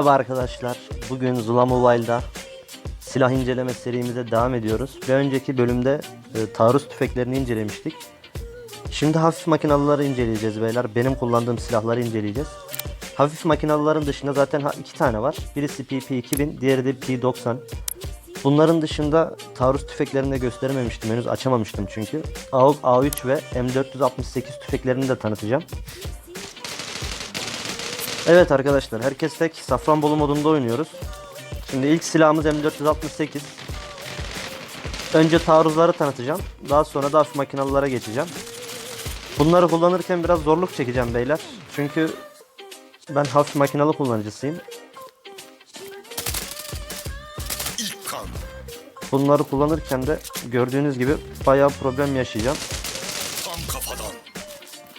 Merhaba arkadaşlar. Bugün Zula Mobile'da silah inceleme serimize devam ediyoruz. Bir önceki bölümde e, taarruz tüfeklerini incelemiştik. Şimdi hafif makinalıları inceleyeceğiz beyler. Benim kullandığım silahları inceleyeceğiz. Hafif makinalıların dışında zaten iki tane var. Birisi PP2000, diğeri de P90. Bunların dışında taarruz tüfeklerini de gösterememiştim. Henüz açamamıştım çünkü. AUG A3 ve M468 tüfeklerini de tanıtacağım. Evet arkadaşlar herkes tek Safranbolu modunda oynuyoruz. Şimdi ilk silahımız M468. Önce taarruzları tanıtacağım. Daha sonra da hafif makinalılara geçeceğim. Bunları kullanırken biraz zorluk çekeceğim beyler. Çünkü ben hafif makinalı kullanıcısıyım. Bunları kullanırken de gördüğünüz gibi bayağı problem yaşayacağım. Tam kafadan.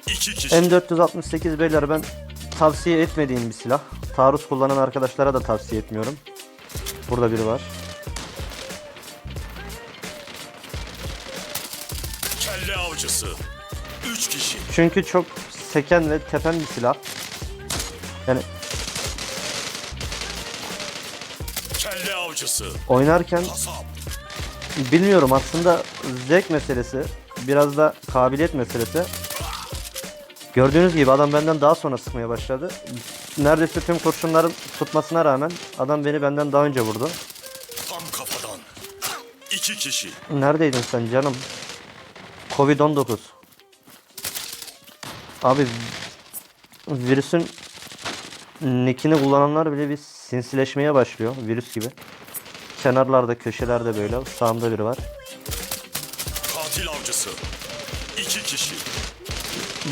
İki kişi. M468 beyler ben tavsiye etmediğim bir silah. Taarruz kullanan arkadaşlara da tavsiye etmiyorum. Burada biri var. Kelle avcısı. Üç kişi. Çünkü çok seken ve tepen bir silah. Yani Kelle avcısı. oynarken Kasap. bilmiyorum aslında zevk meselesi. Biraz da kabiliyet meselesi. Gördüğünüz gibi adam benden daha sonra sıkmaya başladı. Neredeyse tüm kurşunların tutmasına rağmen adam beni benden daha önce vurdu. Tam kafadan. İki kişi. Neredeydin sen canım? Covid-19. Abi virüsün nickini kullananlar bile bir sinsileşmeye başlıyor. Virüs gibi. Kenarlarda, köşelerde böyle. Sağımda biri var.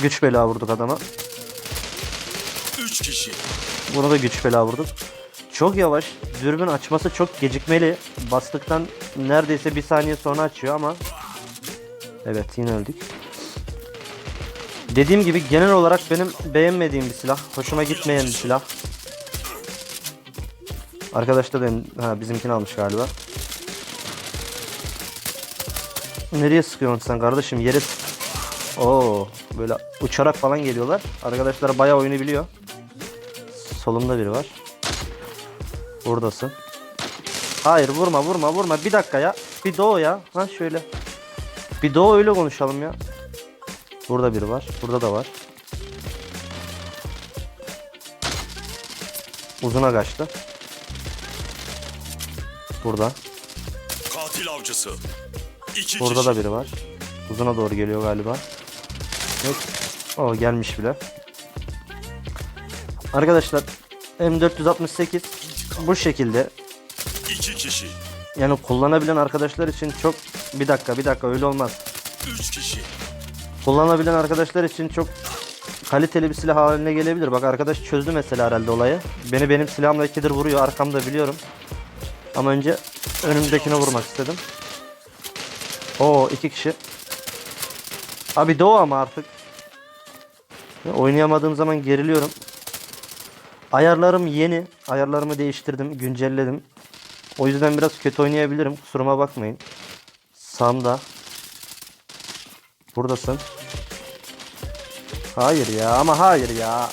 Güç bela vurduk adama. Üç kişi. Bunu da güç bela vurduk. Çok yavaş. Dürbün açması çok gecikmeli. Bastıktan neredeyse bir saniye sonra açıyor ama Evet yine öldük. Dediğim gibi genel olarak benim beğenmediğim bir silah. Hoşuma gitmeyen bir silah. Arkadaş da benim, ha, bizimkini almış galiba. Nereye sıkıyorsun sen kardeşim? Yere sık. Oo, böyle uçarak falan geliyorlar. Arkadaşlar bayağı oyunu biliyor. Solumda biri var. Buradasın. Hayır vurma vurma vurma. Bir dakika ya. Bir doğu ya. Ha şöyle. Bir doğu öyle konuşalım ya. Burada biri var. Burada da var. Uzuna kaçtı. Burada. Katil avcısı. İki Burada kişi. da biri var. Uzuna doğru geliyor galiba. Evet. O gelmiş bile. Arkadaşlar M468 bu şekilde İki kişi. yani kullanabilen arkadaşlar için çok bir dakika bir dakika öyle olmaz. Üç kişi. Kullanabilen arkadaşlar için çok kaliteli bir silah haline gelebilir. Bak arkadaş çözdü mesela herhalde olayı. Beni benim silahımla ikidir vuruyor arkamda biliyorum. Ama önce önümdekine vurmak istedim. Oo iki kişi. Abi doğu ama artık. Ya, Oynayamadığım zaman geriliyorum. Ayarlarım yeni. Ayarlarımı değiştirdim, güncelledim. O yüzden biraz kötü oynayabilirim. Kusuruma bakmayın. Sağımda. Buradasın. Hayır ya ama hayır ya.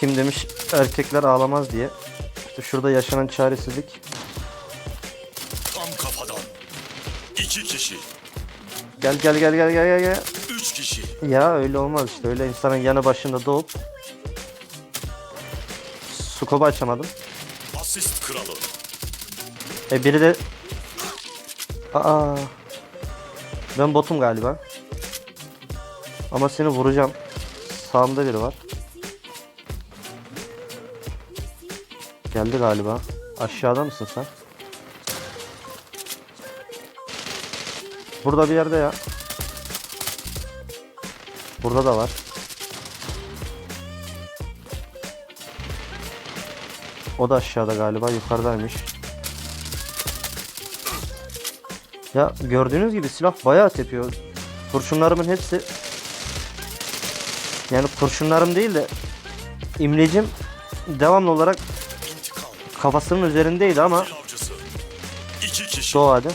Kim demiş erkekler ağlamaz diye. İşte şurada yaşanan çaresizlik. İki kişi. Gel gel gel gel gel gel gel. Üç kişi. Ya öyle olmaz işte öyle insanın yanı başında doğup Skobu açamadım. Asist kralı. E biri de Aa Ben botum galiba. Ama seni vuracağım. Sağımda biri var. Geldi galiba. Aşağıda mısın sen? Burada bir yerde ya. Burada da var. O da aşağıda galiba. Yukarıdaymış. Ya gördüğünüz gibi silah bayağı tepiyor. Kurşunlarımın hepsi yani kurşunlarım değil de imlecim devamlı olarak kafasının üzerindeydi ama. Doğu hadi.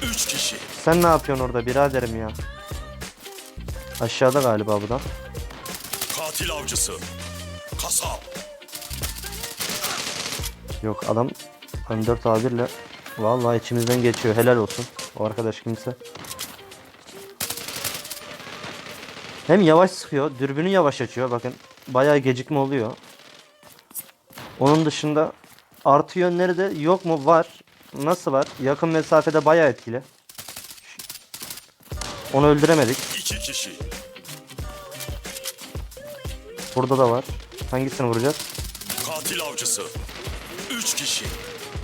Tam kafadan. Üç kişi. Sen ne yapıyorsun orada biraderim ya? Aşağıda galiba bu da. Katil avcısı. Kasap. Yok adam M4 A1 ile vallahi içimizden geçiyor. Helal olsun. O arkadaş kimse. Hem yavaş sıkıyor, dürbünü yavaş açıyor. Bakın bayağı gecikme oluyor. Onun dışında artı yönleri de yok mu? Var. Nasıl var? Yakın mesafede bayağı etkili. Onu öldüremedik. İki kişi. Burada da var. Hangisini vuracağız? Katil avcısı. Üç kişi.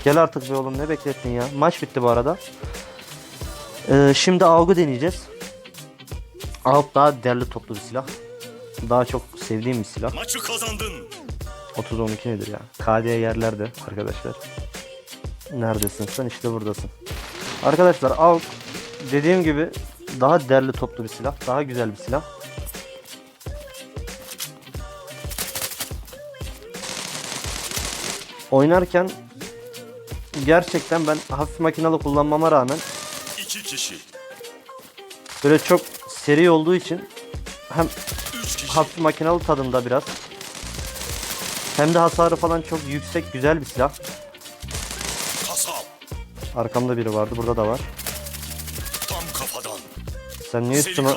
Gel artık be oğlum ne beklettin ya. Maç bitti bu arada. Ee, şimdi AUG'u deneyeceğiz. AUG daha derli toplu bir silah. Daha çok sevdiğim bir silah. Maçı kazandın. 30-12 nedir ya? KD yerlerde arkadaşlar. Neredesin sen? İşte buradasın. Arkadaşlar AUG dediğim gibi daha derli toplu bir silah. Daha güzel bir silah. Oynarken gerçekten ben hafif makinalı kullanmama rağmen İki kişi. böyle çok seri olduğu için hem hafif makinalı tadında biraz hem de hasarı falan çok yüksek güzel bir silah. Arkamda biri vardı burada da var. Tam kafadan. Sen niye üstüme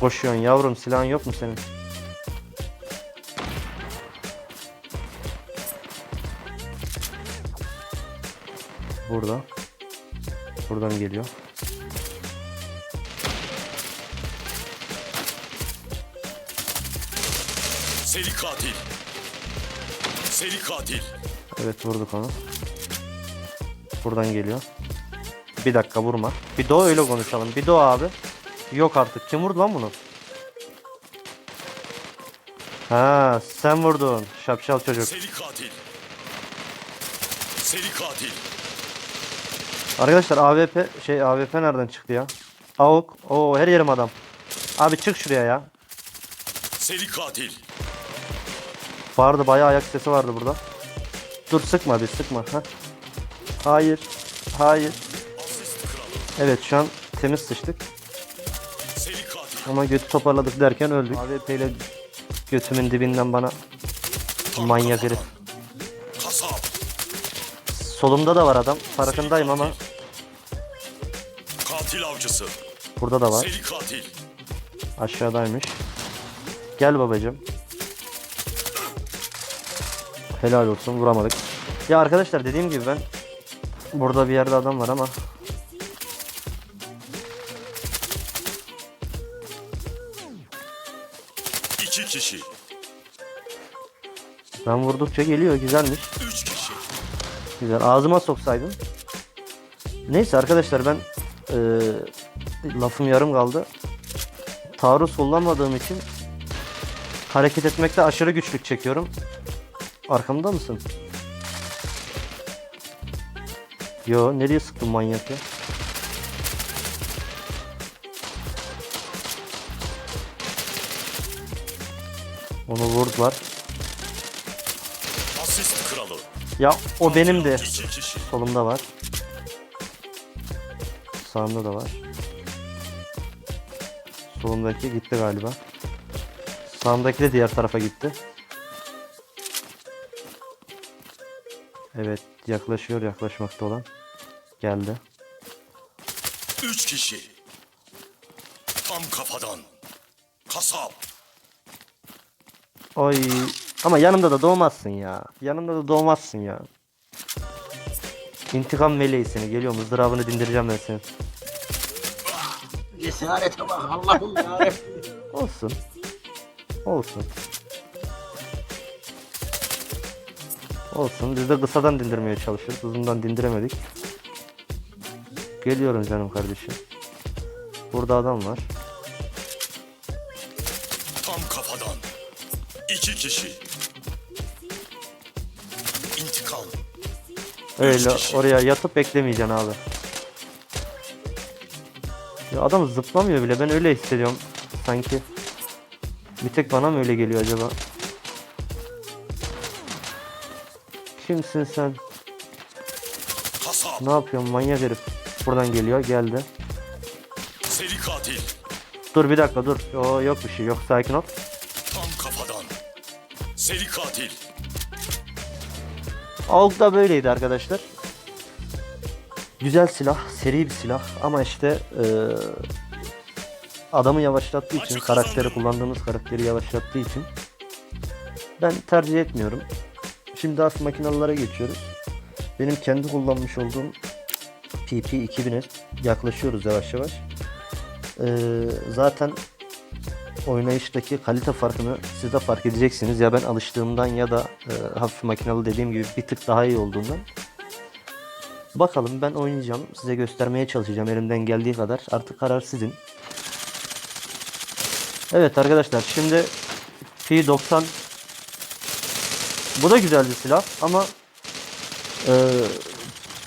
koşuyorsun yavrum silahın yok mu senin? Burada. Buradan geliyor. Seri katil. Seri katil. Evet vurduk onu. Buradan geliyor. Bir dakika vurma. Bir do öyle konuşalım. Bir do abi. Yok artık. Kim vurdu lan bunu? Ha sen vurdun. Şapşal çocuk. Seri katil. Seri katil. Arkadaşlar AWP şey AWP nereden çıktı ya? AUK. Oo her yerim adam. Abi çık şuraya ya. Seri katil. Vardı bayağı ayak sesi vardı burada. Dur sıkma bir sıkma. Heh. Hayır. Hayır. Evet şu an temiz sıçtık. Ama götü toparladık derken öldük. AWP ile götümün dibinden bana manyak herif. Solumda da var adam. Farkındayım ama Katil avcısı. burada da var. Seri katil. Aşağıdaymış. Gel babacım. Helal olsun vuramadık. Ya arkadaşlar dediğim gibi ben burada bir yerde adam var ama İki kişi. ben vurdukça geliyor güzelmiş. Üç kişi. Güzel ağzıma soksaydın. Neyse arkadaşlar ben eee, lafım yarım kaldı. Taarruz kullanmadığım için hareket etmekte aşırı güçlük çekiyorum. Arkamda mısın? Yo nereye sıktın manyak ya? Onu vurdular. Asist kralı. Ya o benim de. Solumda var. Sağımda da var. Solumdaki gitti galiba. Sağımdaki de diğer tarafa gitti. Evet yaklaşıyor yaklaşmakta olan. Geldi. Üç kişi. Tam kafadan. Kasap. Oy. Ama yanımda da doğmazsın ya. Yanımda da doğmazsın ya. İntikam meleği seni. Geliyor mızdırabını dindireceğim ben seni. Cesarete bak Allah'ım ya. Olsun. Olsun. Olsun. Biz de kısadan dindirmeye çalışıyoruz. Uzundan dindiremedik. Geliyorum canım kardeşim. Burada adam var. Tam kafadan. İki kişi. İntikam. Öyle kişi. oraya yatıp beklemeyeceksin abi. Ya adam zıplamıyor bile. Ben öyle hissediyorum sanki. Bir tek bana mı öyle geliyor acaba? Kimsin sen? Kasap. Ne yapıyorsun manyak herif? Buradan geliyor geldi. Seri katil. Dur bir dakika dur. O yok bir şey yok sakin ol. Tam kafadan. Seri katil. AUG da böyleydi arkadaşlar. Güzel silah, seri bir silah ama işte eee, adamı yavaşlattığı için, Maçı karakteri kazandı. kullandığımız karakteri yavaşlattığı için ben tercih etmiyorum. Şimdi artık makinalılara geçiyoruz. Benim kendi kullanmış olduğum PP 2000'e yaklaşıyoruz yavaş yavaş. Eee, zaten oynayıştaki kalite farkını siz de fark edeceksiniz. Ya ben alıştığımdan ya da e, hafif makinalı dediğim gibi bir tık daha iyi olduğundan. Bakalım ben oynayacağım. Size göstermeye çalışacağım elimden geldiği kadar. Artık karar sizin. Evet arkadaşlar şimdi P90 bu da güzel bir silah ama e,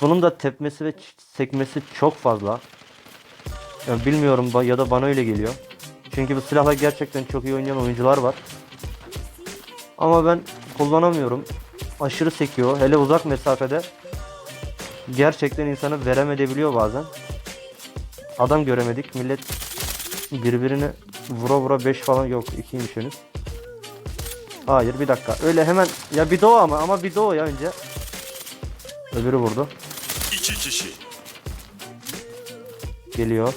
bunun da tepmesi ve sekmesi çok fazla. Yani bilmiyorum ya da bana öyle geliyor. Çünkü bu silahla gerçekten çok iyi oynayan oyuncular var. Ama ben kullanamıyorum. Aşırı sekiyor. Hele uzak mesafede gerçekten insanı veremedebiliyor bazen. Adam göremedik. Millet birbirini vura vura 5 falan yok 2'ymiş henüz. Hayır bir dakika. Öyle hemen ya bir o ama ama bir o ya önce. Öbürü vurdu. İki kişi. Geliyor.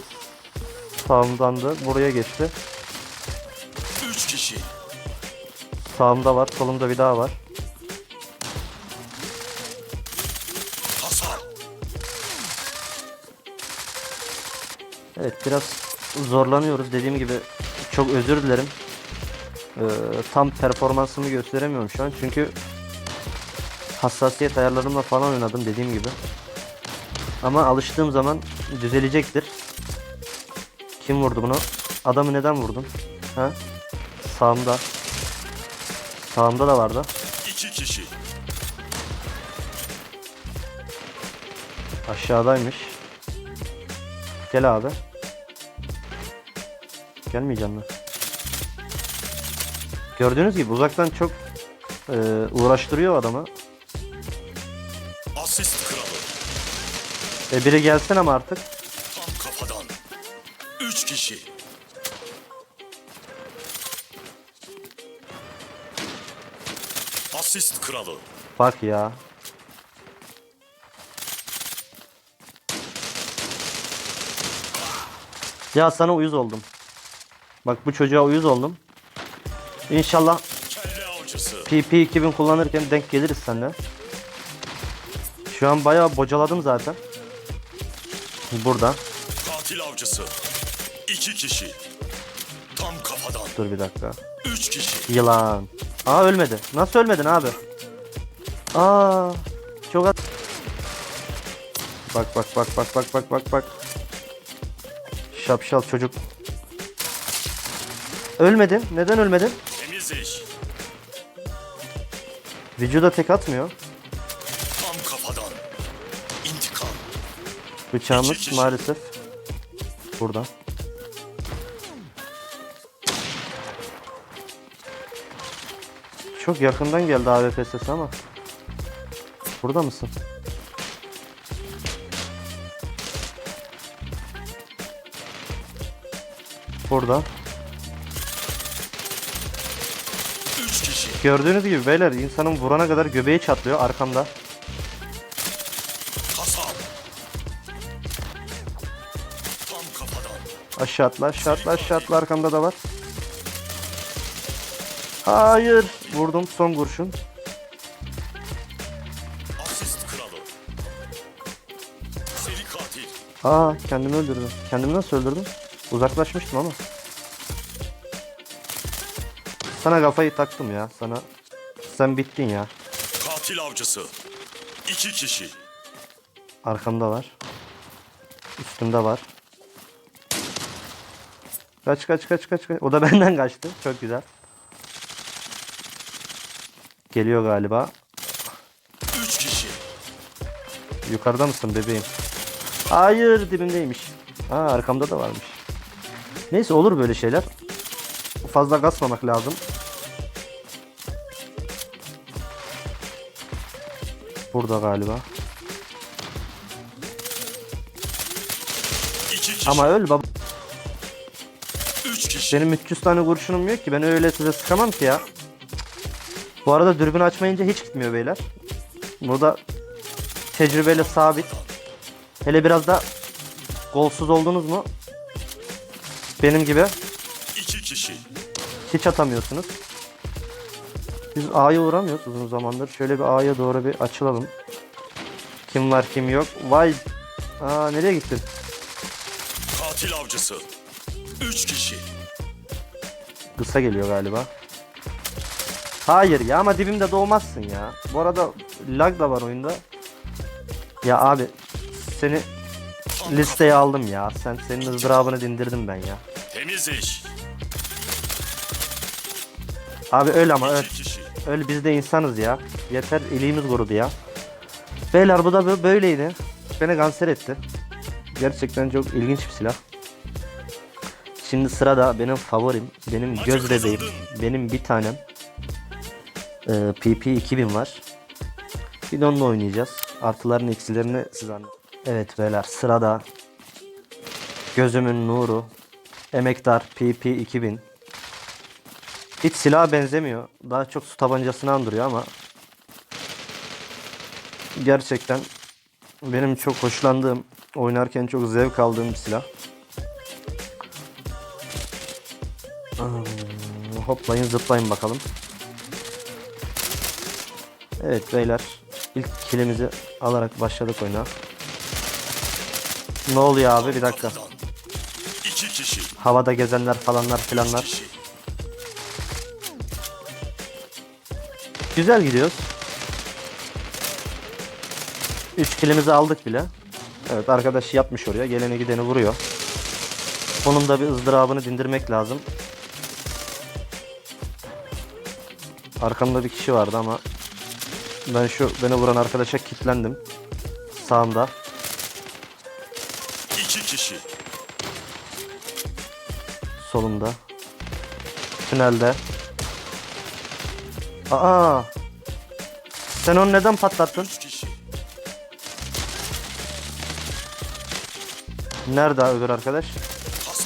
Sağımdandı. Buraya geçti. Üç kişi. Sağımda var. Solumda bir daha var. Hasar. Evet biraz zorlanıyoruz dediğim gibi çok özür dilerim. Ee, tam performansımı gösteremiyorum şu an çünkü hassasiyet ayarlarımla falan oynadım dediğim gibi. Ama alıştığım zaman düzelecektir. Kim vurdu bunu? Adamı neden vurdun? Ha? Sağımda. Sağımda da vardı. İki kişi. Aşağıdaymış. Gel abi. Gelmeyeceğim mi? Gördüğünüz gibi uzaktan çok e, uğraştırıyor adamı. E biri gelsin ama artık. Tam kafadan. Üç kişi. Asist kralı. Bak ya. Ya sana uyuz oldum. Bak bu çocuğa uyuz oldum. İnşallah. PP 2000 kullanırken denk geliriz seninle. Şu an bayağı bocaladım zaten. Burada. Katil avcısı. İki kişi. Tam kafadan. Dur bir dakika. Üç kişi. Yılan. Aa ölmedi. Nasıl ölmedin abi? Aa çok at. Bak bak bak bak bak bak bak bak. Şapşal çocuk. Ölmedin. Neden ölmedin? Temiz iş. Vücuda tek atmıyor. Bıçağımız maalesef. Burada. Çok yakından geldi AWP sesi ama. Burada mısın? Burada. Gördüğünüz gibi beyler insanın vurana kadar göbeği çatlıyor arkamda. Atla, aşağı atla arkamda da var. Hayır. Vurdum son kurşun. Aa kendimi öldürdüm. Kendimi nasıl öldürdüm? Uzaklaşmıştım ama. Sana kafayı taktım ya. Sana sen bittin ya. Katil avcısı. İki kişi. Arkamda var. Üstümde var. Kaç kaç kaç kaç kaç. O da benden kaçtı. Çok güzel. Geliyor galiba. Üç kişi. Yukarıda mısın bebeğim? Hayır dibimdeymiş. Ha arkamda da varmış. Neyse olur böyle şeyler. Fazla kasmamak lazım. Burada galiba. Ama öl baba. Benim 300 tane kurşunum yok ki. Ben öyle size sıkamam ki ya. Bu arada dürbün açmayınca hiç gitmiyor beyler. Burada tecrübeyle sabit. Hele biraz da golsuz oldunuz mu? Benim gibi İki kişi. hiç atamıyorsunuz. Biz A'ya uğramıyoruz uzun zamandır. Şöyle bir A'ya doğru bir açılalım. Kim var kim yok. Vay. Aa nereye gittin? Katil avcısı. Üç kişi. Kısa geliyor galiba. Hayır ya ama dibimde doğmazsın ya. Bu arada lag da var oyunda. Ya abi seni listeye aldım ya. Sen senin ızdırabını dindirdim ben ya. Temiz iş. Abi öl ama öl. Öl biz de insanız ya. Yeter iliğimiz kurudu ya. Beyler bu da bö- böyleydi. Beni kanser etti. Gerçekten çok ilginç bir silah. Şimdi sırada benim favorim, benim göz bebeğim, benim bir tanem. Ee, PP 2000 var. Bir de onunla oynayacağız. Artılarını eksilerini size anlat. Evet beyler sırada gözümün nuru emektar PP 2000 hiç silaha benzemiyor. Daha çok su tabancasını andırıyor ama gerçekten benim çok hoşlandığım, oynarken çok zevk aldığım bir silah. Hoplayın zıplayın bakalım. Evet beyler ilk kilimizi alarak başladık oyuna. Ne oluyor abi bir dakika. Havada gezenler falanlar filanlar. Güzel gidiyoruz. 3 kilimizi aldık bile. Evet arkadaş yapmış oraya. Geleni gideni vuruyor. Onun da bir ızdırabını dindirmek lazım. Arkamda bir kişi vardı ama ben şu beni vuran arkadaşa kilitlendim. Sağımda. İki kişi. Solumda. Tünelde. Aa! Sen onu neden patlattın? Nerede öbür arkadaş?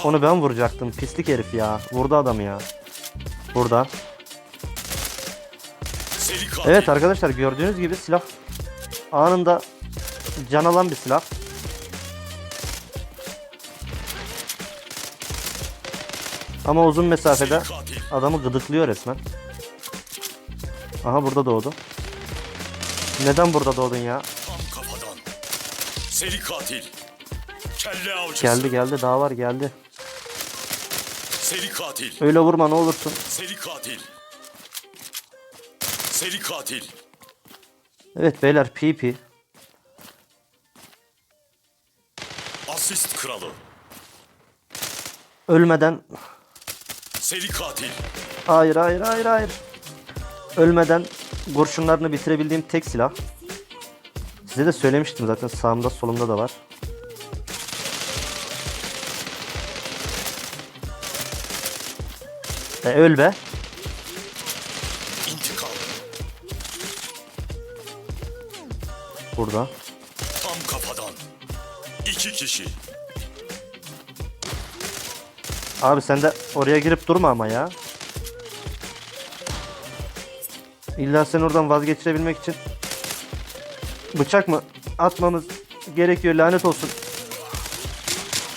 Onu ben vuracaktım. Pislik herif ya. Vurdu adamı ya. Burada. Evet arkadaşlar gördüğünüz gibi silah anında can alan bir silah. Ama uzun mesafede adamı gıdıklıyor resmen. Aha burada doğdu. Neden burada doğdun ya? Seri katil. Kelle avcısı. Geldi geldi daha var geldi. Seri katil. Öyle vurma ne olursun. Seri katil. Seri katil. Evet beyler PP. Asist kralı. Ölmeden Seri katil. Hayır hayır hayır hayır. Ölmeden kurşunlarını bitirebildiğim tek silah. Size de söylemiştim zaten sağımda solumda da var. E öl be. Burada. Tam kafadan. İki kişi. Abi sen de oraya girip durma ama ya. İlla sen oradan vazgeçirebilmek için bıçak mı atmamız gerekiyor lanet olsun.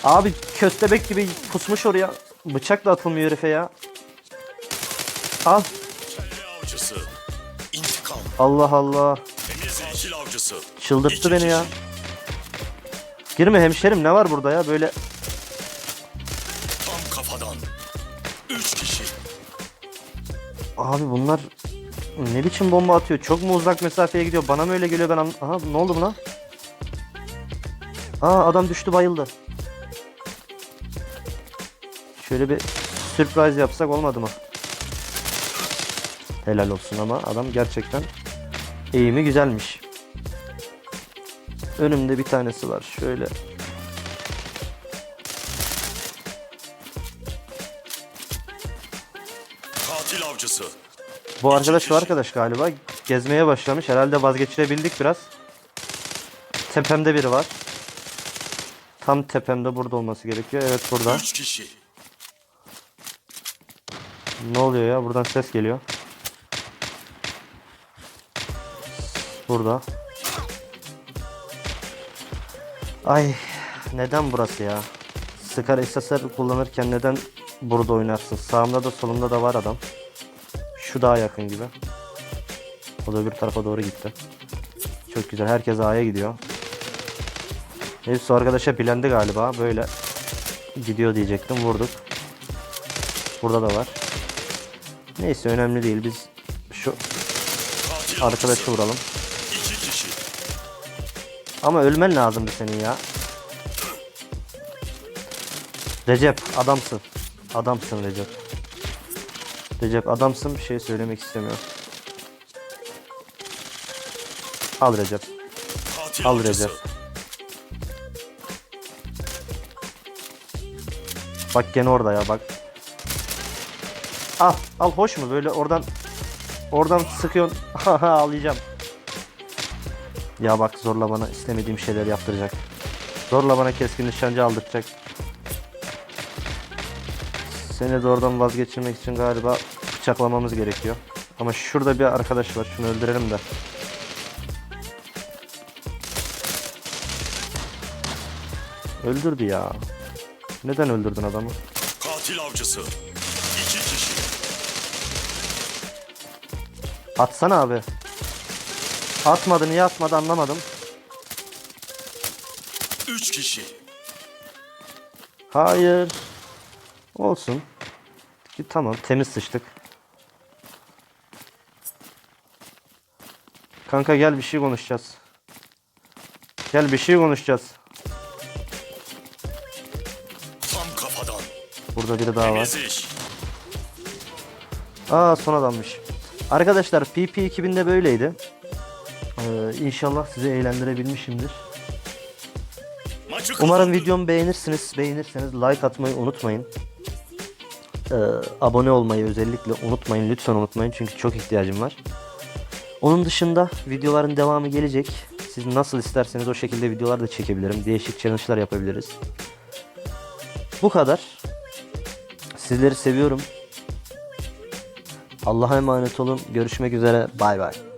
Abi köstebek gibi pusmuş oraya. Bıçak da atılmıyor herife ya. Al. Allah Allah. İkili avcısı. Çıldırttı İki beni ya. Girme hemşerim ne var burada ya böyle. Tam kafadan. Üç kişi. Abi bunlar ne biçim bomba atıyor? Çok mu uzak mesafeye gidiyor? Bana mı öyle geliyor ben. Aha ne oldu buna? Aa adam düştü bayıldı. Şöyle bir sürpriz yapsak olmadı mı? Helal olsun ama adam gerçekten eğimi güzelmiş. Önümde bir tanesi var. Şöyle Katil avcısı. Bu arkadaş bu arkadaş galiba. Gezmeye başlamış. Herhalde vazgeçirebildik biraz. Tepemde biri var. Tam tepemde burada olması gerekiyor. Evet burada. Üç kişi. Ne oluyor ya? Buradan ses geliyor. Burada. Ay neden burası ya? Scar SSR kullanırken neden burada oynarsın? Sağımda da solumda da var adam. Şu daha yakın gibi. O da öbür tarafa doğru gitti. Çok güzel. Herkes A'ya gidiyor. Hepsi arkadaşa bilendi galiba. Böyle gidiyor diyecektim. Vurduk. Burada da var. Neyse önemli değil. Biz şu arkadaşı vuralım. Ama ölmen lazımdı senin ya. Recep adamsın. Adamsın Recep. Recep adamsın bir şey söylemek istemiyor. Al Recep. Al. Recep. Bak gene orada ya bak. Al al hoş mu böyle oradan oradan sıkıyorsun. Ağlayacağım. Ya bak zorla bana istemediğim şeyler yaptıracak. Zorla bana keskin nişancı aldıracak. Seni de oradan vazgeçirmek için galiba bıçaklamamız gerekiyor. Ama şurada bir arkadaş var. Şunu öldürelim de. Öldürdü ya. Neden öldürdün adamı? Katil avcısı. İki kişi. Atsana abi. Atmadı niye atmadı anlamadım. Üç kişi. Hayır. Olsun. Ki Tamam temiz sıçtık. Kanka gel bir şey konuşacağız. Gel bir şey konuşacağız. Tam kafadan. Burada biri daha var. Aa son adammış. Arkadaşlar PP 2000'de böyleydi. İnşallah sizi eğlendirebilmişimdir. Umarım videomu beğenirsiniz. Beğenirseniz like atmayı unutmayın. Ee, abone olmayı özellikle unutmayın. Lütfen unutmayın çünkü çok ihtiyacım var. Onun dışında videoların devamı gelecek. Siz nasıl isterseniz o şekilde videolar da çekebilirim. Değişik challenge'lar yapabiliriz. Bu kadar. Sizleri seviyorum. Allah'a emanet olun. Görüşmek üzere. Bay bay.